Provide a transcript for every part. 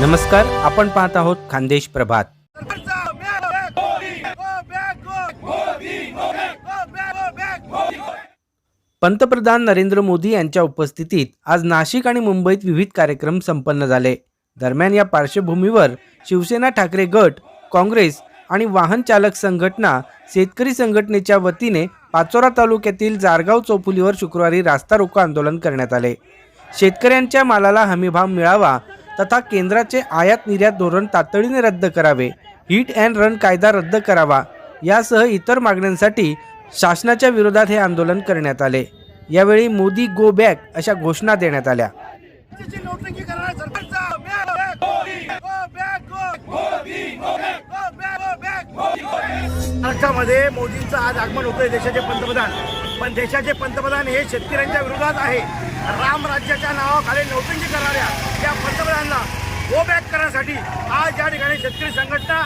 नमस्कार आपण पाहत आहोत खानदेश प्रभात. पंतप्रधान नरेंद्र मोदी यांच्या उपस्थितीत आज नाशिक आणि मुंबईत विविध कार्यक्रम संपन्न झाले. दरम्यान या पार्श्वभूमीवर शिवसेना ठाकरे गट काँग्रेस आणि वाहन चालक संघटना शेतकरी संघटनेच्या वतीने पाचोरा तालुक्यातील जारगाव चौफुलीवर शुक्रवारी रास्ता रोको आंदोलन करण्यात आले. शेतकऱ्यांच्या मालाला हमीभाव मिळावा तथा केंद्राचे आयात निर्यात धोरण तातडीने रद्द करावे. हिट अँड रन कायदा रद्द करावा. यासह इतर मागण्यांसाठी शासनाच्या विरोधात हे आंदोलन करण्यात आले. यावेळी मोदी गो बॅक अशा घोषणा देण्यात आल्या ची नोटंकी करणाऱ्या सरकारचा back, back, go back, go, go back, go back. महाराष्ट्रामध्ये मोदींचं आज आगमन होतंय देशाचे पंतप्रधान. पण देशाचे पंतप्रधान हे शेतकऱ्यांच्या विरोधात आहे. राम राज्याच्या नावाखाली नौटंकी करणाऱ्या या पंतप्रधानांना गो बॅक करण्यासाठी आज या ठिकाणी शेतकरी संघटना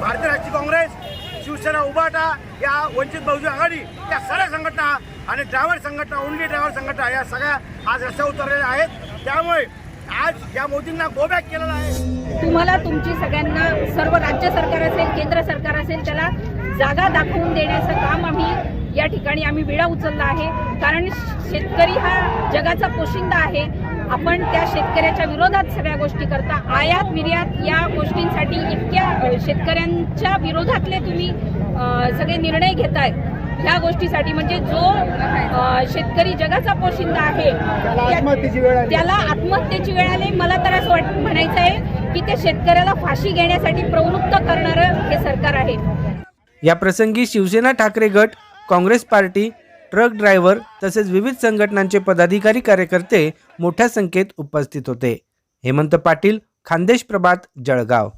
भारतीय राष्ट्रीय काँग्रेस शिवसेना उभाटा या वंचित बहुजन आघाडी या सगळ्या संघटना आणि ड्रायव्हर संघटना ओनली ड्रायव्हर संघटना या सगळ्या आज रस्त्यावर उतरलेल्या आहेत. त्यामुळे आज या मोदींना गो बॅक केलेला आहे. तुम्हाला तुमची सगळ्यांना सर्व राज्य सरकार असेल केंद्र सरकार असेल त्याला जागा दाखवून देण्याचं काम आम्ही या ठिकाणी आम्ही विडा उचलला आहे. कारण शेतकरी हा जगाचा पोशिंदा आहे. आपण त्या शेतकऱ्याच्या विरोधात सगळ्या गोष्टी करता. आयात निर्यात या गोष्टींसाठी इतक्या शेतकऱ्यांच्या विरोधातले तुम्ही सगळे निर्णय घेताय. ह्या गोष्टीसाठी म्हणजे जो शेतकरी जगाचा पोशिंदा आहे त्या- त्याला आत्महत्येची वेळ आली. मला तर असं वाट म्हणायचं आहे की ते शेतकऱ्याला फाशी घेण्यासाठी प्रवृत्त करणारं हे सरकार आहे. या प्रसंगी शिवसेना ठाकरे गट काँग्रेस पार्टी ट्रक ड्रायव्हर तसेच विविध संघटनांचे पदाधिकारी कार्यकर्ते मोठ्या संख्येत उपस्थित होते. हेमंत पाटील खानदेश प्रभात जळगाव.